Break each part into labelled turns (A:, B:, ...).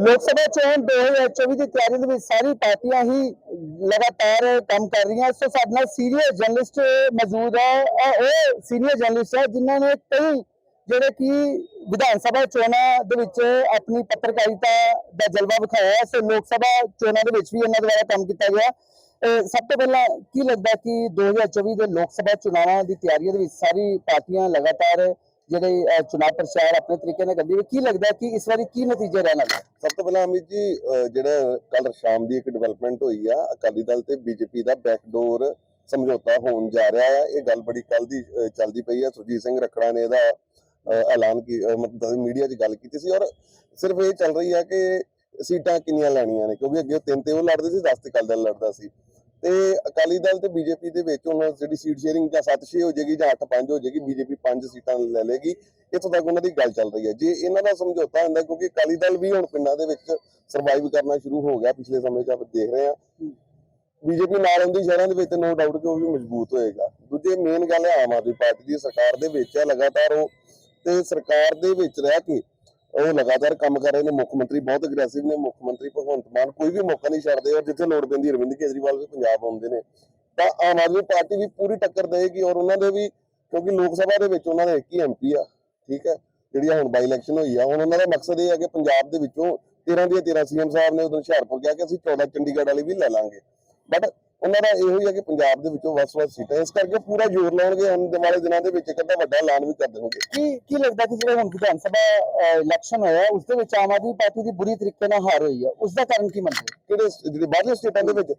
A: ਲੋਕ ਸਭਾ ਚੋਣ 2024 ਦੀ ਤਿਆਰੀ ਦੇ ਵਿੱਚ ਸਾਰੀ ਪਾਰਟੀਆਂ ਹੀ ਲਗਾਤਾਰ ਕੰਮ ਕਰ ਰਹੀਆਂ। ਸੋ ਸਾਡੇ ਨਾਲ ਸੀਨੀਅਰ ਜਰਨਲਿਸਟ ਮੌਜੂਦ ਹੈ। ਅਹ ਉਹ ਸੀਨੀਅਰ ਜਰਨਲਿਸਟ ਹੈ ਜਿਨ੍ਹਾਂ ਨੇ ਕਈ ਜਿਹੜੇ ਕਿ ਵਿਧਾਨ ਸਭਾ ਚੋਣਾਂ ਦੇ ਵਿੱਚ ਆਪਣੀ ਪੱਤਰਕਾਰਿਤਾ ਦਾ ਜਲਵਾ ਵਿਖਾਇਆ। ਸੋ ਲੋਕ ਸਭਾ ਚੋਣਾਂ ਦੇ ਵਿੱਚ ਵੀ ਇਹਨਾਂ ਦੁਆਰਾ ਕੰਮ ਕੀਤਾ ਗਿਆ। ਸਭ ਤੋਂ ਪਹਿਲਾਂ ਕੀ ਲੱਗਦਾ ਕਿ 2024 ਦੇ ਲੋਕ ਸਭਾ ਚੋਣਾਂ ਦੀ ਤਿਆਰੀਆਂ ਦੇ ਵਿੱਚ ਸਾਰੀ ਪਾਰਟੀਆਂ ਲਗਾਤਾਰ ਜਿਹੜੇ ਚੁਣਾਵ ਪ੍ਰਚਾਰ ਆਪਣੇ ਤਰੀਕੇ ਨਾਲ ਕਰਦੀ ਕੀ ਲੱਗਦਾ ਕਿ ਇਸ ਵਾਰੀ ਕੀ ਨਤੀਜੇ ਰਹਿਣ ਵਾਲਾ?
B: ਸਭ ਤੋਂ ਪਹਿਲਾਂ ਅਮਿਤ ਜੀ ਜਿਹੜਾ ਕੱਲ ਸ਼ਾਮ ਦੀ ਇੱਕ ਡਿਵੈਲਪਮੈਂਟ ਹੋਈ ਆ, ਅਕਾਲੀ ਦਲ ਤੇ ਬੀਜੇਪੀ ਦਾ ਬੈਕਡੋਰ ਸਮਝੌਤਾ ਹੋਣ ਜਾ ਰਿਹਾ ਹੈ ਇਹ ਗੱਲ ਬੜੀ ਕੱਲ ਦੀ ਚੱਲਦੀ ਪਈ ਆ। ਸੁਰਜੀਤ ਸਿੰਘ ਰੱਖੜਾ ਨੇ ਇਹਦਾ ਐਲਾਨ ਕੀ ਮਤਲਬ ਮੀਡੀਆ 'ਚ ਗੱਲ ਕੀਤੀ ਸੀ ਔਰ ਸਿਰਫ ਇਹ ਚੱਲ ਰਹੀ ਹੈ ਕਿ ਸੀਟਾਂ ਕਿੰਨੀਆਂ ਲੈਣੀਆਂ ਨੇ, ਕਿਉਂਕਿ ਅੱਗੇ ਤਿੰਨ ਤੇ ਉਹ ਲੜਦੇ ਸੀ 10 ਤੇ ਅਕਾਲੀ ਦਲ ਲੜਦਾ ਸੀ। ਤੇ ਅਕਾਲੀ ਦਲ ਤੇ ਬੀਜੇਪੀ ਦੇ ਵਿੱਚ ਹੁਣ ਜਿਹੜੀ ਸੀਟ ਸ਼ੇਅਰਿੰਗ ਜਾਂ 7-6 ਹੋ ਜਾਏਗੀ ਜਾਂ 8-5 ਹੋ ਜਾਏਗੀ, ਬੀਜੇਪੀ 5 ਸੀਟਾਂ ਲੈ ਲੇਗੀ ਇੱਥੋਂ ਤੱਕ ਉਹਨਾਂ ਦੀ ਗੱਲ ਚੱਲ ਰਹੀ ਹੈ। ਜੇ ਇਹਨਾਂ ਦਾ ਸਮਝੌਤਾ ਹੁੰਦਾ, ਕਿਉਂਕਿ ਅਕਾਲੀ ਦਲ ਵੀ ਹੁਣ ਪਿੰਡਾਂ ਦੇ ਵਿੱਚ ਸਰਵਾਈਵ ਕਰਨਾ ਸ਼ੁਰੂ ਹੋ ਗਿਆ ਪਿਛਲੇ ਸਮੇਂ 'ਚ, ਆਪਾਂ ਦੇਖ ਰਹੇ ਹਾਂ। ਬੀਜੇਪੀ ਨਾਲ ਹੁੰਦੀ ਸ਼ਹਿਰਾਂ ਦੇ ਵਿੱਚ ਨੋ ਡਾਊਟ ਕਿ ਉਹ ਵੀ ਮਜ਼ਬੂਤ ਹੋਏਗਾ। ਦੂਜੇ ਮੇਨ ਗੱਲ ਹੈ ਆਮ ਆਦਮੀ ਪਾਰਟੀ ਦੀ ਸਰਕਾਰ ਦੇ ਵਿੱਚ ਹੈ ਲਗਾਤਾਰ ਉਹ, ਤੇ ਸਰਕਾਰ ਦੇ ਵਿੱਚ ਰਹਿ ਕੇ ਉਹ ਲਗਾਤਾਰ ਕੰਮ ਕਰ ਰਹੇ ਨੇ, ਮੁੱਖ ਮੰਤਰੀ ਬਹੁਤ ਅਗਰੈਸਿਵ ਨੇ, ਮੁੱਖ ਮੰਤਰੀ ਭਗਵੰਤ ਮਾਨ ਕੋਈ ਵੀ ਮੌਕਾ ਨਹੀਂ ਛੱਡਦੇ ਔਰ ਜਿੱਥੇ ਲੋੜ ਪੈਂਦੀ ਅਰਵਿੰਦ ਕੇਜਰੀਵਾਲ ਵੀ ਪੰਜਾਬ ਆਉਂਦੇ ਨੇ। ਤਾਂ ਆਮ ਆਦਮੀ ਪਾਰਟੀ ਵੀ ਪੂਰੀ ਟੱਕਰ ਦੇਗੀ ਔਰ ਉਹਨਾਂ ਦੇ ਵੀ, ਕਿਉਂਕਿ ਲੋਕ ਸਭਾ ਦੇ ਵਿੱਚ ਉਹਨਾਂ ਦੇ ਇੱਕ ਹੀ ਐਮਪੀ ਆ, ਠੀਕ ਹੈ, ਜਿਹੜੀ ਹੁਣ ਬਾਈ ਇਲੈਕਸ਼ਨ ਹੋਈ ਆ। ਹੁਣ ਉਹਨਾਂ ਦਾ ਮਕਸਦ ਇਹ ਹੈ ਕਿ ਪੰਜਾਬ ਦੇ ਵਿੱਚੋਂ 13 ਦੀਆਂ 13 ਸੀਐਮ ਸਾਹਿਬ ਨੇ ਉਦੋਂ ਹੁਸ਼ਿਆਰਪੁਰ ਕਿਹਾ ਕਿ ਅਸੀਂ 14 ਚੰਡੀਗੜ੍ਹ ਵਾਲੀ ਵੀ ਲੈ ਲਾਂਗੇ। ਬਟ ਉਹਨਾਂ ਦਾ ਇਹੋ ਹੀ ਹੈ ਕਿ ਪੰਜਾਬ ਦੇ ਵਿੱਚੋਂ ਵੱਸ-ਵੱਸ ਸੀਟਾਂ ਇਸ ਕਰਕੇ ਪੂਰਾ ਜ਼ੋਰ ਲਾਉਣਗੇ ਆਉਣ ਦੇ ਵਾਲੇ ਦਿਨਾਂ ਦੇ ਵਿੱਚ ਇੱਕ ਅੱਧਾ ਵੱਡਾ ਐਲਾਨ ਵੀ ਕਰ ਦੇਣਗੇ।
A: ਕੀ ਕੀ ਲੱਗਦਾ ਕਿ ਜਿਹੜਾ ਹੁਣ ਵਿਧਾਨ ਸਭਾ ਇਲੈਕਸ਼ਨ ਹੋਇਆ ਉਸ ਦੇ ਵਿੱਚ ਆਮ ਆਦਮੀ ਪਾਰਟੀ ਦੀ ਬੁਰੀ ਤਰੀਕੇ ਨਾਲ ਹਾਰ ਹੋਈ ਹੈ ਉਸ ਦਾ ਕਾਰਨ ਕੀ ਮੰਨਦੇ?
B: ਕਿਹੜੇ ਜਿਹੜੇ ਬਾਹਰਲੇ ਸਟੇਟਾਂ ਦੇ ਵਿੱਚ?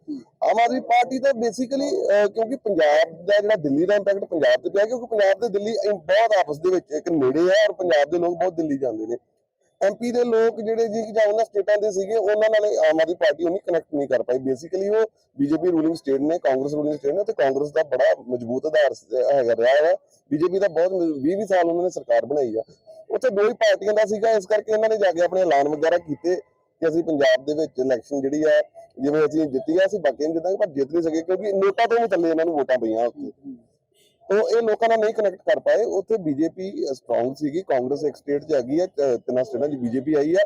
B: ਆਮ ਆਦਮੀ ਪਾਰਟੀ ਤਾਂ ਬੇਸਿਕਲੀ ਕਿਉਂਕਿ ਪੰਜਾਬ ਦਾ ਜਿਹੜਾ ਦਿੱਲੀ ਦਾ ਇੰਪੈਕਟ ਪੰਜਾਬ ਤੇ ਪਿਆ ਕਿਉਂਕਿ ਪੰਜਾਬ ਤੇ ਦਿੱਲੀ ਬਹੁਤ ਆਪਸ ਦੇ ਵਿੱਚ ਇੱਕ ਨੇੜੇ ਹੈ ਔਰ ਪੰਜਾਬ ਦੇ ਲੋਕ ਬਹੁਤ ਦਿੱਲੀ ਜਾਂਦੇ ਨੇ। ਐਮਪੀ ਦੇ ਲੋਕ ਜਿਹੜੇ ਜੀ ਜਾਂ ਉਹਨਾਂ ਸਟੇਟਾਂ ਦੇ ਸੀਗੇ, ਉਹਨਾਂ ਨਾਲ ਆਮ ਆਦਮੀ ਪਾਰਟੀ ਉਹਨੀ ਕਨੈਕਟ ਨਹੀਂ ਕਰ ਪਾਈ। ਬੇਸਿਕਲੀ ਉਹ ਬੀਜੇਪੀ ਰੂਲਿੰਗ ਸਟੇਟ ਨੇ ਕਾਂਗਰਸ ਰੂਲਿੰਗ ਸਟੇਟ ਨੇ ਤੇ ਕਾਂਗਰਸ ਦਾ ਬੜਾ ਮਜ਼ਬੂਤ ਆਧਾਰ ਹੈਗਾ ਰਿਹਾ ਹੈ ਬੀਜੇਪੀ ਦਾ ਬਹੁਤ 20 20 ਸਾਲ ਉਹਨਾਂ ਨੇ ਸਰਕਾਰ ਬਣਾਈ ਆ। ਉੱਥੇ ਦੋ ਹੀ ਪਾਰਟੀਆਂ ਦਾ ਸੀਗਾ, ਇਸ ਕਰਕੇ ਇਹਨਾਂ ਨੇ ਜਾ ਕੇ ਆਪਣੇ ਐਲਾਨ ਵਗੈਰਾ ਕੀਤੇ ਕਿ ਅਸੀਂ ਪੰਜਾਬ ਦੇ ਵਿੱਚ ਇਲੈਕਸ਼ਨ ਜਿਹੜੀ ਆ, ਜਿਵੇਂ ਅਸੀਂ ਜਿੱਤੀ ਆ ਅਸੀਂ ਬਾਕੀਆਂ ਨੂੰ ਜਿੱਤਾਂਗੇ, ਪਰ ਜਿੱਤ ਨਹੀਂ ਸਕੇ, ਕਿਉਂਕਿ ਨੋਟਾਂ ਤੋਂ ਵੀ ਥੱਲੇ ਇਹਨਾਂ ਨੂੰ ਵੋਟਾਂ ਪਈਆਂ ਉੱਥੇ। ਤੋਂ ਇਹ ਲੋਕਾਂ ਨਾਲ ਨਹੀਂ ਕਨੈਕਟ ਕਰ ਪਾਏ। ਉੱਥੇ ਬੀਜੇਪੀ ਸਟਰੋਂਗ ਸੀਗੀ। ਕਾਂਗਰਸ ਇੱਕ ਸਟੇਟ 'ਚ ਹੈਗੀ ਹੈ ਤਿੰਨਾਂ ਸਟੇਟਾਂ 'ਚ ਬੀਜੇਪੀ ਆਈ ਹੈ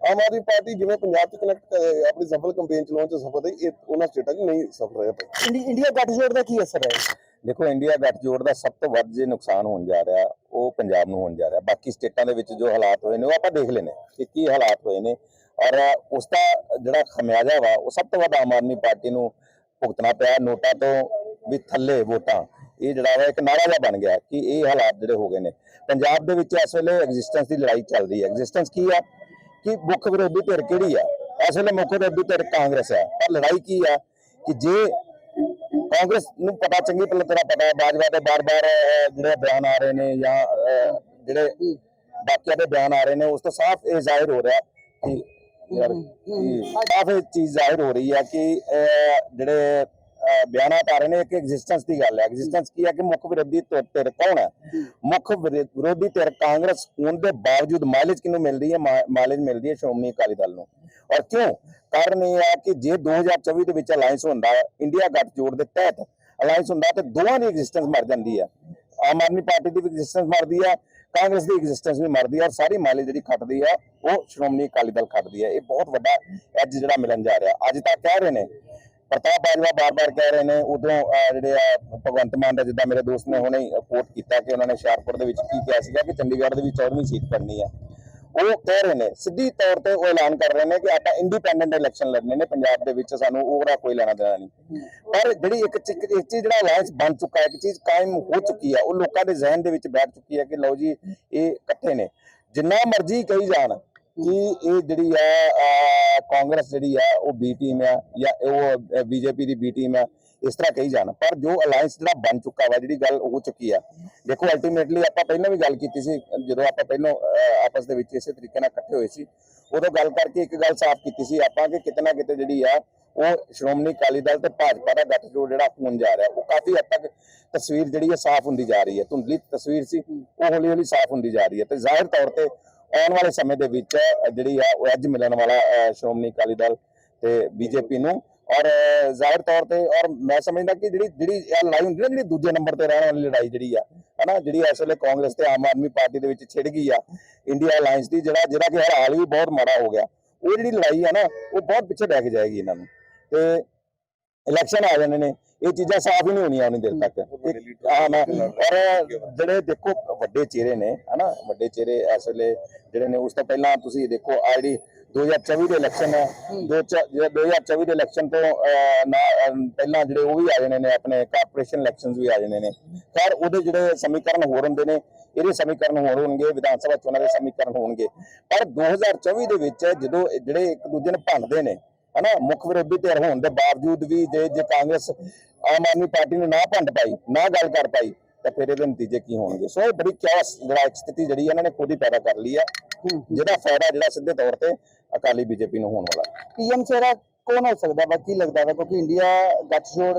B: ਆਮ ਆਦਮੀ ਪਾਰਟੀ ਜਿਵੇਂ ਪੰਜਾਬ 'ਚ ਕਨੈਕਟ ਆਪਣੀ ਸਫਲ ਕੰਪੇਨ ਚਲਾਉਣ 'ਚ ਸਫਲ ਰਹੀ ਇਹ ਉਹਨਾਂ ਸਟੇਟਾਂ 'ਚ ਨਹੀਂ ਸਫਲ ਰਿਹਾ
A: ਇੰਡੀ- ਇੰਡੀਆ ਗੱਠਜੋੜ ਦਾ ਕੀ ਅਸਰ ਹੈ?
C: ਦੇਖੋ ਇੰਡੀਆ ਗੱਠਜੋੜ ਦਾ ਸਭ ਤੋਂ ਵੱਧ ਜੇ ਨੁਕਸਾਨ ਹੋਣ ਜਾ ਰਿਹਾ ਉਹ ਪੰਜਾਬ ਨੂੰ ਹੋਣ ਜਾ ਰਿਹਾ। ਬਾਕੀ ਸਟੇਟਾਂ ਦੇ ਵਿੱਚ ਜੋ ਹਾਲਾਤ ਹੋਏ ਨੇ ਉਹ ਆਪਾਂ ਦੇਖ ਲੈਨੇ ਕਿ ਕੀ ਹਾਲਾਤ ਹੋਏ ਨੇ। ਔਰ ਉਸ ਦਾ ਜਿਹੜਾ ਖਮਿਆਜਾ ਵਾ ਉਹ ਸਭ ਤੋਂ ਵੱਧ ਆਮ ਆਦਮੀ ਪਾਰਟੀ ਨੂੰ ਭੁਗਤਣਾ ਪਿਆ। ਨੋਟਾਂ ਤੋਂ ਵੀ ਥੱਲੇ ਵੋਟਾਂ। ਇਹ ਜਿਹੜਾ ਵਾ ਇੱਕ ਨਾਰਾ ਜਿਹਾ ਬਣ ਗਿਆ ਕਿ ਇਹ ਹਾਲਾਤ ਜਿਹੜੇ ਹੋ ਗਏ ਨੇ। ਪੰਜਾਬ ਦੇ ਵਿੱਚ ਇਸ ਵੇਲੇ ਐਗਜ਼ਿਸਟੈਂਸ ਦੀ ਲੜਾਈ ਚੱਲ ਰਹੀ ਹੈ। ਐਗਜ਼ਿਸਟੈਂਸ ਕੀ ਆ? ਕਿ ਮੁੱਖ ਵਿਰੋਧੀ ਧਿਰ ਕਿਹੜੀ ਆ? ਇਸ ਵੇਲੇ ਮੁੱਖ ਵਿਰੋਧੀ ਧਿਰ ਕਾਂਗਰਸ ਹੈ ਪਰ ਲੜਾਈ ਕੀ ਆ? ਕਿ ਜੇ ਕਾਂਗਰਸ ਨੂੰ ਪਤਾ ਚੰਗੀ ਤਰ੍ਹਾਂ ਪਤਾ ਹੈ ਬਾਜਵਾ ਦੇ ਬਾਰ-ਬਾਰ ਜਿਹੜੇ ਬਿਆਨ ਆ ਰਹੇ ਨੇ ਜਾਂ ਜਿਹੜੇ ਬਾਕੀਆਂ ਦੇ ਬਿਆਨ ਆ ਰਹੇ ਨੇ ਉਸ ਤੋਂ ਸਾਫ਼ ਇਹ ਜ਼ਾਹਿਰ ਹੋ ਰਿਹਾ ਕਿ ਯਾਰ ਕਿ ਸਾਫ਼ ਇਹ ਚੀਜ਼ ਜ਼ਾਹਿਰ ਹੋ ਰਹੀ ਹੈ ਕਿ ਜਿਹੜੇ ਬਿਆਨਾਂ ਬਿਆਨਾਤ ਰਹੇ ਨੇ ਇੱਕ ਐਗਜ਼ਿਸਟੈਂਸ ਦੀ ਗੱਲ ਹੈ। ਐਗਜ਼ਿਸਟੈਂਸ ਕੀ ਹੈ ਕਿ ਮੁੱਖ ਵਿਰੋਧੀ ਧਿਰ ਕੌਣ ਹੈ? ਮੁੱਖ ਵਿਰੋਧੀ ਧਿਰ ਕਾਂਗਰਸ ਹੋਣ ਦੇ ਬਾਵਜੂਦ ਮਾਈਲੇਜ ਕਿਹਨੂੰ ਮਿਲਦੀ ਹੈ? ਮਾਈਲੇਜ ਮਿਲਦੀ ਹੈ ਸ਼੍ਰੋਮਣੀ ਅਕਾਲੀ ਦਲ ਨੂੰ। ਔਰ ਕਿਉਂ? ਕਾਰਨ ਇਹ ਹੈ ਕਿ ਜੇ 2024 ਦੇ ਵਿੱਚ ਅਲਾਈਅੰਸ ਹੁੰਦਾ, ਇੰਡੀਆ ਗੱਠਜੋੜ ਦੇ ਤਹਿਤ ਅਲਾਈਅੰਸ ਹੁੰਦਾ, ਤੇ ਦੋਵਾਂ ਦੀ ਐਗਜ਼ਿਸਟੈਂਸ ਮਰ ਜਾਂਦੀ ਹੈ। ਆਮ ਆਦਮੀ ਪਾਰਟੀ ਦੀ ਵੀ ਐਗਜ਼ਿਸਟੈਂਸ ਮਰਦੀ ਹੈ, ਕਾਂਗਰਸ ਦੀ ਐਗਜ਼ਿਸਟੈਂਸ ਵੀ ਮਰਦੀ ਹੈ, ਔਰ ਸਾਰੀ ਮਾਲੀ ਜਿਹੜੀ ਖੱਟਦੀ ਹੈ, ਉਹ ਸ਼੍ਰੋਮਣੀ ਅਕਾਲੀ ਦਲ ਖੱਟਦੀ ਹੈ। ਇਹ ਬਹੁਤ ਵੱਡਾ ਐਜ ਜਿਹੜਾ ਮਿਲਣ ਜਾ ਰਿਹਾ। ਅੱਜ ਤੱਕ ਕਹਿ ਰਹੇ ਨੇ ਪ੍ਰਤਾਪ ਬਾਜਵਾ ਬਾਰ-ਬਾਰ ਕਹਿ ਰਹੇ ਨੇ, ਉਦੋਂ ਜਿਹੜੇ ਆ ਭਗਵੰਤ ਮਾਨ ਦਾ ਜਿੱਦਾਂ ਮੇਰੇ ਦੋਸਤ ਨੇ ਹੁਣੇ ਕੋਟ ਕੀਤਾ ਕਿ ਉਹਨਾਂ ਨੇ ਹੁਸ਼ਿਆਰਪੁਰ ਦੇ ਵਿੱਚ ਕੀ ਕਿਹਾ ਸੀਗਾ ਕਿ ਚੰਡੀਗੜ੍ਹ ਦੇ ਵਿੱਚ 14ਵੀਂ ਸੀਟ ਕਰਨੀ ਹੈ ਉਹ ਕਹਿ ਰਹੇ ਨੇ, ਸਿੱਧੀ ਤੌਰ ਤੇ ਉਹ ਐਲਾਨ ਕਰ ਰਹੇ ਨੇ ਕਿ ਆਪਾਂ ਇੰਡੀਪੈਂਡੈਂਟ ਇਲੈਕਸ਼ਨ ਲੜਨੇ ਨੇ, ਪੰਜਾਬ ਦੇ ਵਿੱਚ ਸਾਨੂੰ ਉਹਦਾ ਕੋਈ ਲੈਣਾ ਦੇਣਾ ਨਹੀਂ। ਪਰ ਜਿਹੜੀ ਇੱਕ ਚੀਜ਼ ਜਿਹੜਾ ਅਲਾਈਅੰਸ ਬਣ ਚੁੱਕਾ ਹੈ, ਇੱਕ ਚੀਜ਼ ਕਾਇਮ ਹੋ ਚੁੱਕੀ ਹੈ ਉਹ ਲੋਕਾਂ ਦੇ ਜ਼ਿਹਨ ਦੇ ਵਿੱਚ ਬੈਠ ਚੁੱਕੀ ਹੈ ਕਿ ਲਓ ਜੀ, ਇਹ ਇਕੱਠੇ ਨੇ। ਜਿੰਨਾ ਮਰਜ਼ੀ ਕਹੀ ਜਾਣ ਕਿ ਇਹ ਜਿਹੜੀ ਆ ਕਾਂਗਰਸ ਜਿਹੜੀ ਆ, ਉਹ ਬੀ ਟੀਮ ਆ ਜਾਂ ਉਹ ਬੀਜੇਪੀ ਦੀ ਬੀ ਟੀਮ ਆ, ਇਸ ਤਰ੍ਹਾਂ ਕਹੀ ਜਾਣ। ਪਰ ਜੋ ਅਲਾਈਅੰਸ ਜਿਹੜਾ ਬਣ ਚੁੱਕਾ ਵਾ, ਜਿਹੜੀ ਗੱਲ ਹੋ ਚੁੱਕੀ ਆ, ਦੇਖੋ ਅਲਟੀਮੇਟਲੀ ਆਪਾਂ ਪਹਿਲਾਂ ਵੀ ਗੱਲ ਕੀਤੀ ਸੀ, ਜਦੋਂ ਆਪਾਂ ਪਹਿਲਾਂ ਆਪਸ ਦੇ ਵਿੱਚ ਇਸੇ ਤਰੀਕੇ ਨਾਲ ਇਕੱਠੇ ਹੋਏ ਸੀ, ਉਦੋਂ ਗੱਲ ਕਰਕੇ ਇੱਕ ਗੱਲ ਸਾਫ਼ ਕੀਤੀ ਸੀ, ਆਪਾਂ ਕਿ ਕਿਤੇ ਨਾ ਕਿਤੇ ਜਿਹੜੀ ਆ, ਉਹ ਸ਼੍ਰੋਮਣੀ ਅਕਾਲੀ ਦਲ ਤੇ ਭਾਜਪਾ ਦਾ ਗੱਠਜੋੜ ਜਿਹੜਾ ਹੋਣ ਜਾ ਰਿਹਾ, ਉਹ ਕਾਫੀ ਹੱਦ ਤੱਕ ਤਸਵੀਰ ਜਿਹੜੀ ਹੈ ਸਾਫ਼ ਹੁੰਦੀ ਜਾ ਰਹੀ ਹੈ ਧੁੰਦਲੀ ਤਸਵੀਰ ਸੀ, ਉਹ ਹੌਲੀ ਹੌਲੀ ਸਾਫ਼ ਹੁੰਦੀ ਜਾ ਰਹੀ ਹੈ ਤੇ ਜ਼ਾਹਿਰ ਤੌਰ ਤੇ ਆਉਣ ਵਾਲੇ ਸਮੇਂ ਦੇ ਵਿੱਚ ਜਿਹੜੀ ਆ, ਉਹ ਅੱਜ ਮਿਲਣ ਵਾਲਾ ਸ਼੍ਰੋਮਣੀ ਅਕਾਲੀ ਦਲ ਤੇ ਬੀਜੇਪੀ ਨੂੰ। ਔਰ ਜ਼ਾਹਿਰ ਤੌਰ ਤੇ, ਔਰ ਮੈਂ ਸਮਝਦਾ ਕਿ ਜਿਹੜੀ ਜਿਹੜੀ ਇਹ ਲੜਾਈ ਹੁੰਦੀ ਨਾ, ਜਿਹੜੀ ਦੂਜੇ ਨੰਬਰ ਤੇ ਰਹਿਣ ਵਾਲੀ ਲੜਾਈ ਜਿਹੜੀ ਆ, ਹਨਾ, ਜਿਹੜੀ ਇਸ ਵੇਲੇ ਕਾਂਗਰਸ ਤੇ ਆਮ ਆਦਮੀ ਪਾਰਟੀ ਦੇ ਵਿੱਚ ਛਿੜ ਗਈ ਆ, ਇੰਡੀਆ ਅਲਾਈਅੰਸ ਦੀ, ਜਿਹੜਾ ਜਿਹੜਾ ਕਿ ਹਾਲ ਵੀ ਬਹੁਤ ਮਾੜਾ ਹੋ ਗਿਆ। ਉਹ ਜਿਹੜੀ ਲੜਾਈ ਆ ਨਾ, ਉਹ ਬਹੁਤ ਪਿੱਛੇ ਰਹਿ ਕੇ ਜਾਏਗੀ ਇਹਨਾਂ ਨੂੰ। ਤੇ ਇਲੈਕਸ਼ਨ ਆ ਜਾਣੇ ਨੇ। ਇਹ ਚੀਜ਼ਾਂ ਸਾਫ਼ ਹੀ ਨਹੀਂ ਹੋਣੀਆਂ ਉਨੀ ਦੇਰ ਤੱਕ। ਹਾਂ ਮੈਂ ਔਰ ਜਿਹੜੇ ਦੇਖੋ ਵੱਡੇ ਚਿਹਰੇ ਨੇ ਹਨਾ ਵੱਡੇ ਚਿਹਰੇ ਇਸ ਵੇਲੇ ਜਿਹੜੇ ਨੇ ਉਸ ਤੋਂ ਪਹਿਲਾਂ ਤੁਸੀਂ ਦੇਖੋ ਆ ਜਿਹੜੀ 2024 ਦੇ ਇਲੈਕਸ਼ਨ ਹੈ ਦੋ ਚ- ਜਿਹੜਾ 2024 ਦੇ ਇਲੈਕਸ਼ਨ ਤੋਂ ਪਹਿਲਾਂ ਜਿਹੜੇ ਉਹ ਵੀ ਆ ਜਾਣੇ ਨੇ ਆਪਣੇ ਕਾਰਪੋਰੇਸ਼ਨ ਇਲੈਕਸ਼ਨਸ ਵੀ ਆ ਜਾਣੇ ਨੇ। ਖੈਰ ਉਹਦੇ ਜਿਹੜੇ ਸਮੀਕਰਨ ਹੋਰ ਹੁੰਦੇ ਨੇ ਇਹਦੇ ਸਮੀਕਰਨ ਹੋਰ ਹੋਣਗੇ ਵਿਧਾਨ ਸਭਾ ਚੋਣਾਂ ਦੇ ਸਮੀਕਰਨ ਹੋਣਗੇ। ਪਰ 2024 ਦੇ ਵਿੱਚ ਜਦੋਂ ਜਿਹੜੇ ਇੱਕ ਦੂਜੇ ਨੂੰ ਭੰਡਦੇ ਨੇ ਹਨਾ ਮੁੱਖ ਵਿਰੋਧੀ ਧਿਰ ਹੋਣ ਦੇ ਬਾਵਜੂਦ ਵੀ ਜੇ ਜੇ ਕਾਂਗਰਸ ਆਮ ਆਦਮੀ ਪਾਰਟੀ ਨੂੰ ਨਾ ਭੰਡ ਪਾਈ ਨਾ ਗੱਲ ਕਰ ਪਾਈ ਤਾਂ ਫਿਰ ਇਹਦੇ ਨਤੀਜੇ ਕੀ ਹੋਣਗੇ? ਸੋ ਇਹ ਬੜੀ ਕਿਆਸ ਜਿਹੜਾ ਸਥਿਤੀ ਜਿਹੜੀ ਇਹਨਾਂ ਨੇ ਖੁਦ ਹੀ ਪੈਦਾ ਕਰ ਲਈ ਆ ਜਿਹਦਾ ਫਾਇਦਾ ਜਿਹੜਾ ਸਿੱਧੇ ਤੌਰ ਤੇ ਅਕਾਲੀ ਬੀਜੇਪੀ ਨੂੰ ਹੋਣ ਵਾਲਾ।
A: ਪੀਐਮ ਚਿਹਰਾ ਕੌਣ ਹੋ ਸਕਦਾ ਵਾ? ਕੀ ਲੱਗਦਾ ਵਾ? ਕਿਉਂਕਿ ਇੰਡੀਆ ਗੱਠਜੋੜ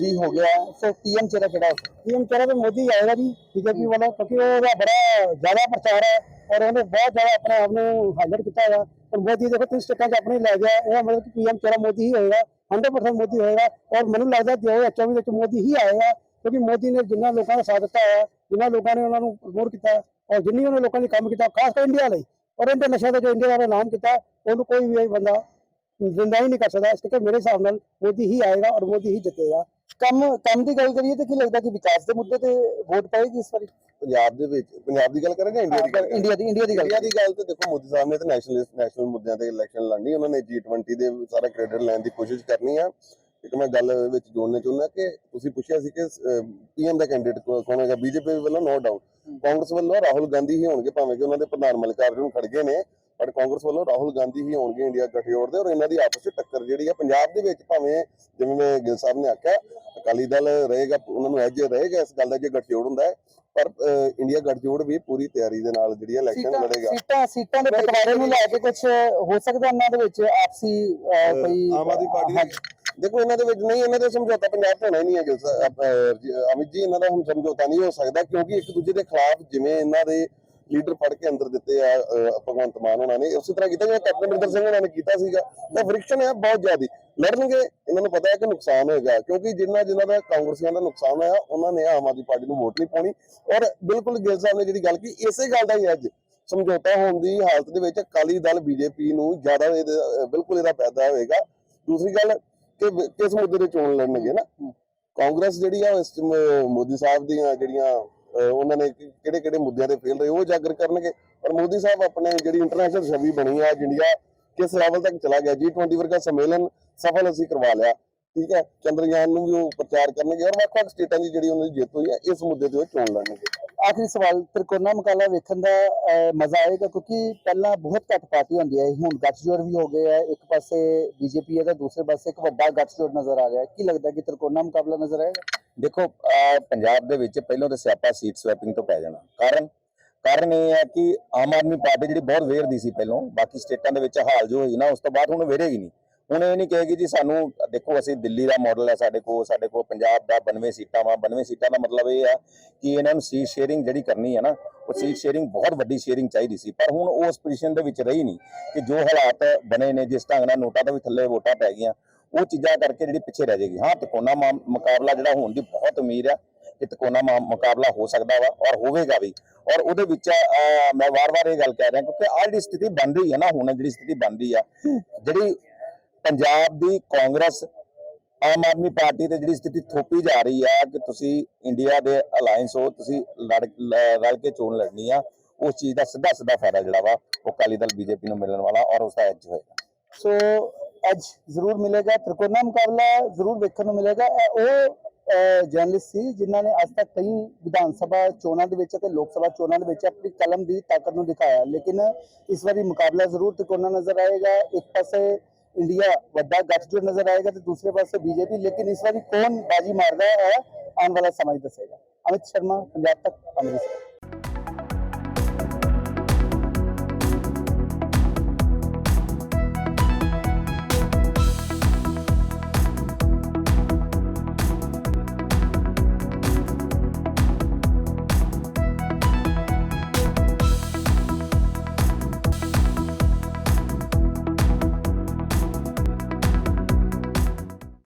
A: ਵੀ ਹੋ ਗਿਆ। ਸੋ ਪੀਐਮ ਚਿਹਰਾ ਕਿਹੜਾ ਪੀਐਮ ਚਿਹਰਾ ਤੇ ਮੋਦੀ ਆਏਗਾ ਜੀ ਬੀਜੇਪੀ ਵਾਲਾ ਕਿਉਂਕਿ ਉਹਦਾ ਬੜਾ ਜ਼ਿਆਦਾ ਪ੍ਰਚਾਰ ਹੈ ਔਰ ਉਹਨੇ ਬਹੁਤ ਜ਼ਿਆਦਾ ਆਪਣੇ ਆਪ ਨੂੰ ਹਾਜ਼ਰ ਕੀਤਾ ਹੋਇਆ। ਔਰ ਮੋਦੀ ਦੇਖੋ ਤਿੰਨ ਸਟੇਟਾਂ 'ਚ ਆਪਣੀ ਲੈ ਗਿਆ ਇਹ ਮਤਲਬ ਕਿ ਪੀਐਮ ਚਿਹਰਾ ਮੋਦੀ ਹੀ ਹੋਏਗਾ 100% ਮੋਦੀ ਹੋਏਗਾ, ਔਰ ਮੈਨੂੰ ਲੱਗਦਾ ਕਿ 2024 ਵਿੱਚ ਮੋਦੀ ਹੀ ਆਏਗਾ, ਕਿਉਂਕਿ ਮੋਦੀ ਨੇ ਜਿੰਨਾ ਲੋਕਾਂ ਦਾ ਸਾਥ ਦਿੱਤਾ ਹੈ ਜਿੰਨਾ ਲੋਕਾਂ ਨੇ ਉਹਨਾਂ ਨੂੰ ਪ੍ਰਮੋਟ ਕੀਤਾ, ਔਰ ਜਿੰਨੀ ਉਹਨਾਂ ਲੋਕਾਂ ਲਈ ਕੰਮ ਕੀਤਾ, ਖਾਸ ਕਰ ਇੰਡੀਆ ਲਈ, ਔਰ ਇਹਦੇ ਨਸ਼ਾ ਦਾ ਜੋ ਇੰਡੀਆ ਦਾ ਨਾਮ ਕੀਤਾ, ਉਹਨੂੰ ਕੋਈ ਵੀ ਬੰਦਾ ਜ਼ਿੰਦਾ ਹੀ ਨਹੀਂ ਕਰ ਸਕਦਾ, ਇਸ ਕਰਕੇ ਮੇਰੇ ਹਿਸਾਬ ਨਾਲ ਮੋਦੀ ਹੀ ਆਏਗਾ ਔਰ ਮੋਦੀ ਹੀ ਜਿੱਤੇਗਾ। ਕੰਮ ਕੰਮ ਦੀ ਗੱਲ ਕਰੀਏ ਤਾਂ ਕੀ ਲੱਗਦਾ ਕਿ ਵਿਕਾਸ ਦੇ ਮੁੱਦੇ ਤੇ ਵੋਟ ਪਾਏਗੀ ਇਸ ਵਾਰੀ?
B: ਪੰਜਾਬ ਦੇ ਵਿੱਚ ਪੰਜਾਬ ਦੀ ਗੱਲ ਕਰਾਂਗੇ ਇੰਡੀਆ ਦੀ ਗੱਲ?
A: ਇੰਡੀਆ ਦੀ ਇੰਡੀਆ ਦੀ ਗੱਲ
B: ਇੰਡੀਆ ਦੀ ਗੱਲ ਤੇ ਦੇਖੋ ਮੋਦੀ ਸਾਹਿਬ ਨੇ ਤਾਂ ਨੈਸ਼ਨਲਿਸਟ ਨੈਸ਼ਨਲ ਮੁੱਦਿਆਂ ਤੇ ਇਲੈਕਸ਼ਨ ਲੜਨੀ ਉਹਨਾਂ ਨੇ G20 ਦੇ ਸਾਰਾ ਕ੍ਰੈਡਿਟ ਲੈਣ ਦੀ ਕੋਸ਼ਿਸ਼ ਕਰਨੀ ਆ। ਇੱਕ ਮੈਂ ਗੱਲ ਵਿੱਚ ਜੋੜਨਾ ਚਾਹੁੰਦਾ ਕਿ ਤੁਸੀਂ ਪੁੱਛਿਆ ਸੀ ਕਿ ਪੀਐਮ ਦਾ ਕੈਂਡੀਡੇਟ ਕੌਣ ਹੈਗਾ? ਬੀਜੇਪੀ ਵੱਲੋਂ ਨੋ ਡਾਊਟ ਕਾਂਗਰਸ ਵੱਲੋਂ ਰਾਹੁਲ ਗਾਂਧੀ ਹੀ ਹੋਣਗੇ ਭਾਵੇਂ ਕਿ ਉਹਨਾਂ ਦੇ ਪ੍ਰਧਾਨ ਮਲਿਕਾਰਜੁਨ ਖੜਗੇ ਨੇ ਪਰ ਕਾਂਗਰਸ ਵੱਲੋਂ ਰਾਹੁਲ ਗਾਂਧੀ ਹੀ ਹੋਣਗੇ ਇੰਡੀਆ ਗਠਜੋੜ ਦੇ ਔਰ ਇਹਨਾਂ ਦੀ ਆਪਸ ਵਿੱਚ ਟੱਕਰ ਜਿਹੜੀ ਆ ਪੰਜਾਬ ਦੇ ਵਿੱਚ ਭਾਵੇਂ ਜਿਵੇਂ ਮੈਂ ਗਿੱਲ ਸਾਹਿਬ ਨੇ ਆਖਿਆ ਅਕਾਲੀ ਦਲ ਰਹੇਗਾ ਉਹਨਾਂ ਨੂੰ ਐਜ ਰਹੇਗਾ ਇਸ ਗੱਲ ਦਾ ਜੇ ਗਠਜੋੜ ਹੁੰਦਾ ਪਰ ਇੰਡੀਆ ਗਠਜੋੜ ਵੀ ਪੂਰੀ ਤਿਆਰੀ ਦੇ ਨਾਲ ਜਿਹੜੀ ਇਲੈਕਸ਼ਨ ਲੜੇਗਾ।
A: ਸੀਟਾਂ ਸੀਟਾਂ ਦੇ ਬਟਵਾਰੇ ਨੂੰ ਲੈ ਕੇ ਕੁਝ ਹੋ ਸਕਦਾ ਇਹਨਾਂ ਦੇ ਵਿੱਚ ਆਪਸੀ ਕੋਈ
B: ਆਮ ਆਦਮੀ ਪਾਰਟੀ ਦੇਖੋ ਇਹਨਾਂ ਦੇ ਵਿੱਚ ਨਹੀਂ ਇਹਨਾਂ ਦੇ ਸਮਝੌਤਾ ਪੰਜਾਬ ਤੋਂ ਹੋਣਾ ਹੀ ਨਹੀਂ ਹੈ ਅਮਿਤ ਜੀ ਇਹਨਾਂ ਦਾ ਹੁਣ ਸਮਝੌਤਾ ਨਹੀਂ ਹੋ ਸਕਦਾ ਕਿਉਂਕਿ ਇੱਕ ਦੂਜੇ ਦੇ ਖਿਲਾਫ ਜਿਵੇਂ ਇਹਨਾਂ ਦੇ ਲੀਡਰ ਫੜ ਕੇ ਅੰਦਰ ਦਿੱਤੇ ਆ ਭਗਵੰਤ ਮਾਨ ਉਹਨਾਂ ਨੇ ਉਸੇ ਤਰ੍ਹਾਂ ਕੀਤਾ ਜਿਵੇਂ ਕੈਪਟਨ ਅਮਰਿੰਦਰ ਸਿੰਘ ਉਹਨਾਂ ਨੇ ਕੀਤਾ ਸੀਗਾ ਤਾਂ ਫ੍ਰਿਕਸ਼ਨ ਹੈ ਬਹੁਤ ਜ਼ਿਆਦੀ। ਲੜਨਗੇ ਇਹਨਾਂ ਨੂੰ ਪਤਾ ਹੈ ਕਿ ਨੁਕਸਾਨ ਹੋਏਗਾ ਕਿਉਂਕਿ ਜਿੰਨਾ ਜਿਨ੍ਹਾਂ ਦਾ ਕਾਂਗਰਸੀਆਂ ਦਾ ਨੁਕਸਾਨ ਹੋਇਆ ਉਹਨਾਂ ਨੇ ਆਮ ਆਦਮੀ ਪਾਰਟੀ ਨੂੰ ਵੋਟ ਨਹੀਂ ਪਾਉਣੀ। ਔਰ ਬਿਲਕੁਲ ਗਿਲ ਸਾਹਿਬ ਨੇ ਜਿਹੜੀ ਗੱਲ ਕੀਤੀ ਇਸੇ ਗੱਲ ਦਾ ਹੀ ਅੱਜ ਸਮਝੌਤਾ ਹੋਣ ਦੀ ਹਾਲਤ ਦੇ ਵਿੱਚ ਅਕਾਲੀ ਦਲ ਬੀਜੇਪੀ ਨੂੰ ਜ਼ਿਆਦਾ ਬਿਲਕੁਲ ਇਹਦਾ ਫਾਇਦਾ ਹੋਏਗਾ। ਦੂਸਰੀ ਗੱਲ ਕਿ ਕਿਸ ਮੁੱਦੇ ਤੇ ਚੋਣ ਲੜਨਗੇ ਨਾ? ਕਾਂਗਰਸ ਜਿਹੜੀ ਆ ਇਸ ਮੋਦੀ ਸਾਹਿਬ ਦੀਆਂ ਜਿਹੜੀਆਂ ਉਹਨਾਂ ਨੇ ਕਿਹੜੇ ਕਿਹੜੇ ਮੁੱਦਿਆਂ ਤੇ ਫੇਲ ਰਹੇ ਉਹ ਉਜਾਗਰ ਕਰਨਗੇ। ਪਰ ਮੋਦੀ ਸਾਹਿਬ ਆਪਣੇ ਜਿਹੜੀ ਇੰਟਰਨੈਸ਼ਨਲ ਛਵੀ ਬਣੀ ਆ ਇੰਡੀਆ ਕਿਸ ਲੈਵਲ ਤੱਕ ਚਲਾ ਗਿਆ G20 ਵਰਗਾ ਸੰਮੇਲਨ ਸਫਲ ਅਸੀਂ ਕਰਵਾ ਲਿਆ ਠੀਕ ਹੈ ਚੰਦਰਯਾਨ ਨੂੰ ਵੀ ਉਹ ਪ੍ਰਚਾਰ ਕਰਨਗੇ ਔਰ ਵੱਖ-ਵੱਖ ਸਟੇਟਾਂ ਦੀ ਜਿਹੜੀ ਉਹਨਾਂ ਦੀ ਜਿੱਤ ਹੋਈ ਹੈ ਇਸ ਮੁੱਦੇ ਤੇ ਉਹ ਚੋਣ ਲੜਨਗੇ।
A: ਆਖਰੀ ਸਵਾਲ ਤ੍ਰਿਕੋਣਾ ਮੁਕਾਬਲਾ ਵੇਖਣ ਦਾ ਮਜ਼ਾ ਆਏਗਾ ਕਿਉਂਕਿ ਪਹਿਲਾਂ ਬਹੁਤ ਘੱਟ ਪਾਰਟੀ ਹੁੰਦੀ ਹੈ ਹੁਣ ਗੱਠਜੋੜ ਵੀ ਹੋ ਗਏ ਹੈ ਇੱਕ ਪਾਸੇ ਬੀਜੇਪੀ ਹੈ ਤਾਂ ਦੂਸਰੇ ਪਾਸੇ ਇੱਕ ਵੱਡਾ ਗੱਠਜੋੜ ਨਜ਼ਰ ਆ ਰਿਹਾ ਹੈ। ਕੀ ਲੱਗਦਾ ਕਿ ਤ੍ਰਿਕੋਣਾ ਮੁਕਾਬਲਾ ਨਜ਼ਰ ਆਏਗਾ?
C: ਦੇਖੋ ਪੰਜਾਬ ਦੇ ਵਿੱਚ ਪਹਿਲਾਂ ਤਾਂ ਸਿਆਪਾ ਸੀਟ ਸਵੈਪਿੰਗ ਤੋਂ ਪੈ ਜਾਣਾ ਕਾਰਨ ਕਾਰਨ ਇਹ ਹੈ ਕਿ ਆਮ ਆਦਮੀ ਪਾਰਟੀ ਜਿਹੜੀ ਬਹੁਤ ਵੇਰਦੀ ਸੀ ਪਹਿਲਾਂ, ਬਾਕੀ ਸਟੇਟਾਂ ਦੇ ਵਿੱਚ ਹਾਲ ਜੋ ਹੋਈ ਨਾ, ਉਸ ਤੋਂ ਬਾਅਦ ਹੁਣ ਵੇਰੇਗੀ ਨਹੀਂ। ਹੁਣ ਇਹ ਨਹੀਂ ਕਹੇਗੀ ਜੀ ਸਾਨੂੰ, ਦੇਖੋ ਅਸੀਂ ਦਿੱਲੀ ਦਾ ਮਾਡਲ ਹੈ ਸਾਡੇ ਕੋਲ ਸਾਡੇ ਕੋਲ ਪੰਜਾਬ ਦਾ 92 ਸੀਟਾਂ ਵਾ। 92 ਸੀਟਾਂ ਦਾ ਮਤਲਬ ਇਹ ਆ ਕਿ ਇਹਨਾਂ ਨੂੰ ਸੀਟ ਸ਼ੇਅਰਿੰਗ ਜਿਹੜੀ ਕਰਨੀ ਹੈ ਨਾ, ਉਹ ਸੀਟ ਸ਼ੇਅਰਿੰਗ ਬਹੁਤ ਵੱਡੀ ਸ਼ੇਅਰਿੰਗ ਚਾਹੀਦੀ ਸੀ। ਪਰ ਹੁਣ ਉਹ ਉਸ ਪੋਜੀਸ਼ਨ ਦੇ ਵਿੱਚ ਰਹੀ ਨਹੀਂ ਕਿ ਜੋ ਹਾਲਾਤ ਬਣੇ ਨੇ, ਜਿਸ ਢੰਗ ਨਾਲ ਨੋਟਾਂ ਤੋਂ ਵੀ ਥੱਲੇ ਵੋਟਾਂ ਪੈ ਗਈਆਂ, ਉਹ ਚੀਜ਼ਾਂ ਕਰਕੇ ਜਿਹੜੀ ਪਿੱਛੇ ਰਹਿ ਜਾਏਗੀ। ਹਾਂ, ਤਿਕੋਣਾ ਮੁਕਾਬਲਾ ਜਿਹੜਾ ਹੋਣ ਦੀ ਬਹੁਤ ਉਮੀਦ ਆ ਕਿ ਤਿਕੋਣਾ ਮੁਕਾਬਲਾ ਹੋ ਸਕਦਾ ਵਾ ਔਰ ਹੋਵੇਗਾ ਵੀ। ਔਰ ਉਹਦੇ ਵਿੱਚ ਮੈਂ ਵਾਰ-ਵਾਰ ਇਹ ਗੱਲ ਕਹਿ ਰਿਹਾ ਕਿਉਂਕਿ ਆਹ ਜਿਹੜੀ ਸਥਿਤੀ ਬਣ ਰਹੀ ਹੈ ਨਾ, ਹੁਣ ਜਿਹੜੀ ਸਥਿਤੀ ਬਣ ਰਹੀ ਆ, ਜਿਹੜੀ ਪੰਜਾਬ ਦੀ ਕਾਂਗਰਸ, ਆਮ ਆਦਮੀ ਪਾਰਟੀ ਤੇ ਜਿਹੜੀ ਸਥਿਤੀ ਥੋਪੀ ਜਾ ਰਹੀ ਆ ਕਿ ਤੁਸੀਂ ਇੰਡੀਆ ਦੇ ਅਲਾਈਅੰਸ ਹੋ, ਤੁਸੀਂ ਲੜ ਰਲ ਕੇ ਚੋਣ ਲੜਨੀ ਆ, ਉਸ ਚੀਜ਼ ਦਾ ਸਿੱਧਾ ਸਿੱਧਾ ਫਾਇਦਾ ਜਿਹੜਾ ਵਾ, ਉਹ ਅਕਾਲੀ ਦਲ ਬੀਜੇਪੀ ਨੂੰ ਮਿਲਣ ਵਾਲਾ ਔਰ ਉਸ ਦਾ ਐਜ ਹੋਏਗਾ।
A: ਸੋ ਅੱਜ ਜ਼ਰੂਰ ਮਿਲੇਗਾ, ਤ੍ਰਿਕੋਣਾ ਮੁਕਾਬਲਾ ਜ਼ਰੂਰ ਦੇਖਣ ਨੂੰ ਮਿਲੇਗਾ ਉਹ ਜਰਨਲਿਸਟ ਸੀ, ਜਿਨ੍ਹਾਂ ਨੇ ਅੱਜ ਤੱਕ ਕਈ ਵਿਧਾਨ ਸਭਾ ਚੋਣਾਂ ਦੇ ਵਿੱਚ ਅਤੇ ਲੋਕ ਸਭਾ ਚੋਣਾਂ ਦੇ ਵਿੱਚ ਆਪਣੀ ਕਲਮ ਦੀ ਤਾਕਤ ਨੂੰ ਦਿਖਾਇਆ। ਲੇਕਿਨ ਇਸ ਵਾਰੀ ਮੁਕਾਬਲਾ ਜ਼ਰੂਰ ਤ੍ਰਿਕੋਣਾ ਨਜ਼ਰ ਆਏਗਾ। ਇੱਕ ਪਾਸੇ ਇੰਡੀਆ ਵੱਡਾ ਗੱਠਜੋੜ ਨਜ਼ਰ ਆਏਗਾ ਤੇ ਦੂਸਰੇ ਪਾਸੇ ਬੀਜੇਪੀ। ਲੇਕਿਨ ਇਸ ਵਾਰੀ ਕੌਣ ਬਾਜੀ ਮਾਰਦਾ ਹੈ ਆਉਣ ਵਾਲਾ ਸਮਾਂ ਹੀ ਦੱਸੇਗਾ। ਅਮਿਤ ਸ਼ਰਮਾ, ਪੰਜਾਬ ਤੱਕ, ਅੰਮ੍ਰਿਤਸਰ।